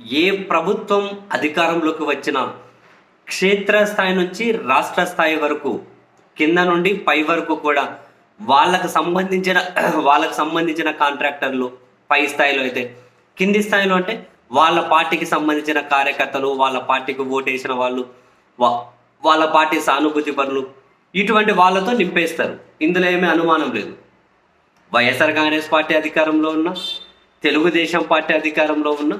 ఏ ప్రభుత్వం అధికారంలోకి వచ్చినా క్షేత్రస్థాయి నుంచి రాష్ట్ర స్థాయి వరకు కింద నుండి పై వరకు కూడా వాళ్ళకు సంబంధించిన వాళ్ళకు సంబంధించిన కాంట్రాక్టర్లు పై స్థాయిలో అయితే కింది స్థాయిలో అంటే వాళ్ళ పార్టీకి సంబంధించిన కార్యకర్తలు వాళ్ళ పార్టీకి ఓటేసిన వాళ్ళు వా- వాళ్ళ పార్టీ సానుభూతి పనులు ఇటువంటి వాళ్ళతో నింపేస్తారు. ఇందులో ఏమీ అనుమానం లేదు. వైఎస్ఆర్ కాంగ్రెస్ పార్టీ అధికారంలో ఉన్న తెలుగుదేశం పార్టీ అధికారంలో ఉన్న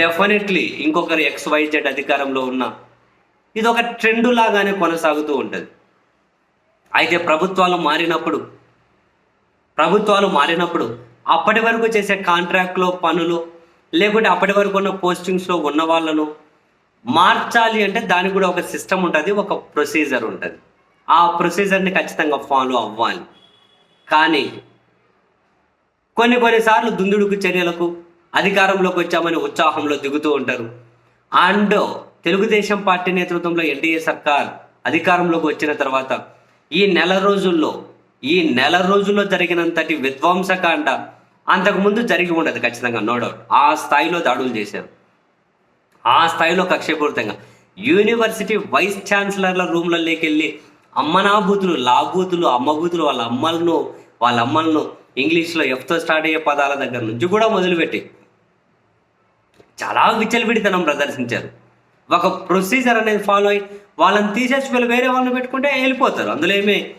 డెఫినెట్లీ ఇంకొకరు ఎక్స్ వైజెడ్ అధికారంలో ఉన్న ఇది ఒక ట్రెండ్ లాగానే కొనసాగుతూ ఉంటుంది. అయితే ప్రభుత్వాలు మారినప్పుడు ప్రభుత్వాలు మారినప్పుడు అప్పటి వరకు చేసే కాంట్రాక్ట్లో పనులు లేకుంటే అప్పటి వరకు ఉన్న పోస్టింగ్స్లో ఉన్న వాళ్ళను మార్చాలి అంటే దానికి కూడా ఒక సిస్టమ్ ఉంటుంది ఒక ప్రొసీజర్ ఉంటుంది. ఆ ప్రొసీజర్ని ఖచ్చితంగా ఫాలో అవ్వాలి. కానీ కొన్ని కొన్నిసార్లు దుందుడుకు చర్యలకు అధికారంలోకి వచ్చామని ఉత్సాహంలో దిగుతూ ఉంటారు. అండ్ తెలుగుదేశం పార్టీ నేతృత్వంలో ఎన్డీఏ సర్కార్ అధికారంలోకి వచ్చిన తర్వాత ఈ నెల రోజుల్లో ఈ నెల రోజుల్లో జరిగినంతటి విధ్వంసకాండ అంతకుముందు జరిగి ఉండదు ఖచ్చితంగా నో డౌట్ ఆ స్థాయిలో దాడులు చేశారు. ఆ స్థాయిలో కక్షపూరితంగా. యూనివర్సిటీ వైస్ ఛాన్సలర్ల రూమ్లలోకి వెళ్ళి అమ్మనాభూతులు లాభూతులు అమ్మభూతులు వాళ్ళ అమ్మలను వాళ్ళ అమ్మలను ఇంగ్లీష్లో ఎఫ్తో స్టార్ట్ అయ్యే పదాల దగ్గర నుంచి కూడా మొదలుపెట్టి చాలా విచలవిడితనం ప్రదర్శించారు. ఒక ప్రొసీజర్ అనేది ఫాలో అయ్యి వాళ్ళని తీసేసి వీళ్ళు వేరే వాళ్ళని పెట్టుకుంటే వెళ్ళిపోతారు. అందులో ఏమీ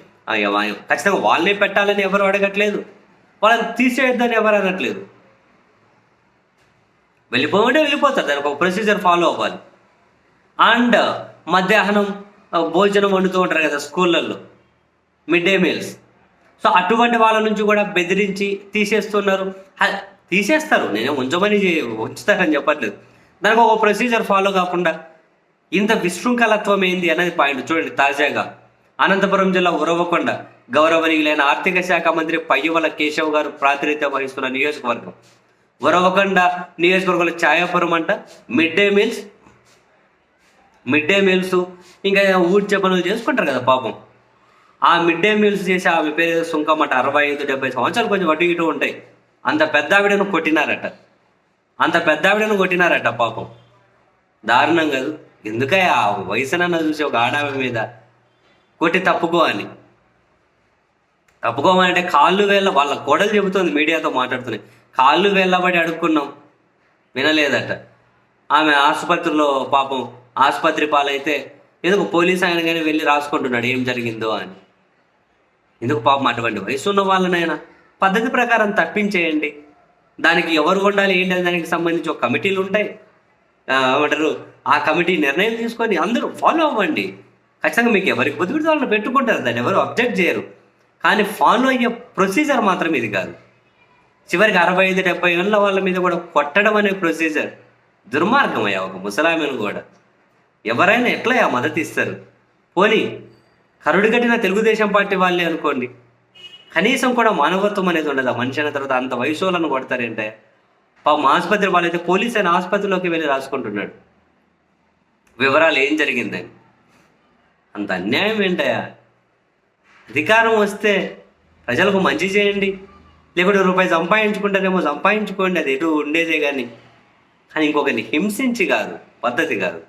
ఖచ్చితంగా వాళ్ళనే పెట్టాలని ఎవరు అడగట్లేదు. వాళ్ళని తీసేయొద్దని ఎవరు అనట్లేదు. వెళ్ళిపోమంటే వెళ్ళిపోతారు. దానికి ఒక ప్రొసీజర్ ఫాలో అవ్వాలి. అండ్ మధ్యాహ్నం భోజనం వండుతూ ఉంటారు కదా స్కూళ్ళల్లో మిడ్ డే మీల్స్ సో అటువంటి వాళ్ళ నుంచి కూడా బెదిరించి తీసేస్తున్నారు. తీసేస్తారు. నేను ఉంచమని ఉంచుతారని చెప్పట్లేదు. దానికి ఒక ప్రొసీజర్ ఫాలో కాకుండా ఇంత విశృంఖలత్వం ఏంది అనేది పాయింట్ చూడండి తాజాగా. అనంతపురం జిల్లా ఉరవకొండ గౌరవనీయులైన ఆర్థిక శాఖ మంత్రి పయ్యవల కేశవ్ గారు ప్రాతినిధ్యం వహిస్తున్న నియోజకవర్గం. ఉరవకొండ నియోజకవర్గంలో ఛాయాపురం అంట mid day meals mid day meals ఇంకా ఊడ్చే పనులు చేసుకుంటారు కదా పాపం. ఆ మిడ్ డే మీల్స్ చేసి ఆమె పేరు ఏదో సుంకమట అరవై ఐదు డెబ్బై సంవత్సరాలు కొంచెం అటు ఇటు ఉంటాయి. అంత పెద్ద ఆవిడను కొట్టినారట. అంత పెద్ద ఆవిడను కొట్టినారట పాపం. దారుణం కాదు. ఎందుకే ఆ వయసునన్న చూసి ఒక ఆడామె మీద కొట్టి తప్పుకో అని. తప్పుకోమంటే కాళ్ళు వేళ్ళ వాళ్ళ కోడలు చెబుతోంది మీడియాతో మాట్లాడుతున్నాయి. కాళ్ళు వేళ్ళబడి అడుక్కున్నాం. వినలేదట. ఆమె ఆసుపత్రిలో పాపం ఆసుపత్రి పాలైతే ఎందుకు పోలీస్ ఆయన కానీ వెళ్ళి రాసుకుంటున్నాడు? ఏం జరిగిందో అని. ఎందుకు పాపం అటువంటి వయసు ఉన్న వాళ్ళనైనా? పద్ధతి ప్రకారం తప్పించేయండి. దానికి ఎవరు ఉండాలి ఏంటి అనే దానికి సంబంధించి ఒక కమిటీలు ఉంటాయి. ఏమంటారు? ఆ కమిటీ నిర్ణయం తీసుకొని అందరూ ఫాలో అవ్వండి. ఖచ్చితంగా మీకు ఎవరికి బుద్ధి వాళ్ళని పెట్టుకుంటారు దాన్ని ఎవరు అబ్జెక్ట్ చేయరు. కానీ ఫాలో అయ్యే ప్రొసీజర్ మాత్రం ఇది కాదు. చివరికి అరవై ఐదు డెబ్బై ఏళ్ళ వాళ్ళ మీద కూడా కొట్టడం అనే ప్రొసీజర్ దుర్మార్గం అయ్యా ఒక ముసలామెను కూడా. ఎవరైనా ఎట్లా మద్దతు ఇస్తారు? పోనీ కరుడు కట్టిన తెలుగుదేశం పార్టీ వాళ్ళే అనుకోండి. కనీసం కూడా మానవత్వం అనేది ఉండదు. ఆ మనిషి అయిన తర్వాత అంత వయసు వాళ్ళని కొడతారంటే పాపం ఆసుపత్రి వాళ్ళైతే పోలీస్ అయిన ఆసుపత్రిలోకి వెళ్ళి రాసుకుంటున్నాడు. వివరాలు ఏం జరిగిందని అంత అన్యాయం ఏంటయా అధికారం వస్తే ప్రజలకు మంచి చేయండి. లేకుంటే రూపాయి సంపాదించుకుంటారేమో సంపాదించుకోండి. అది ఎటు ఉండేదే కానీ కానీ ఇంకొకరిని హింసించి కాదు పద్ధతి కాదు.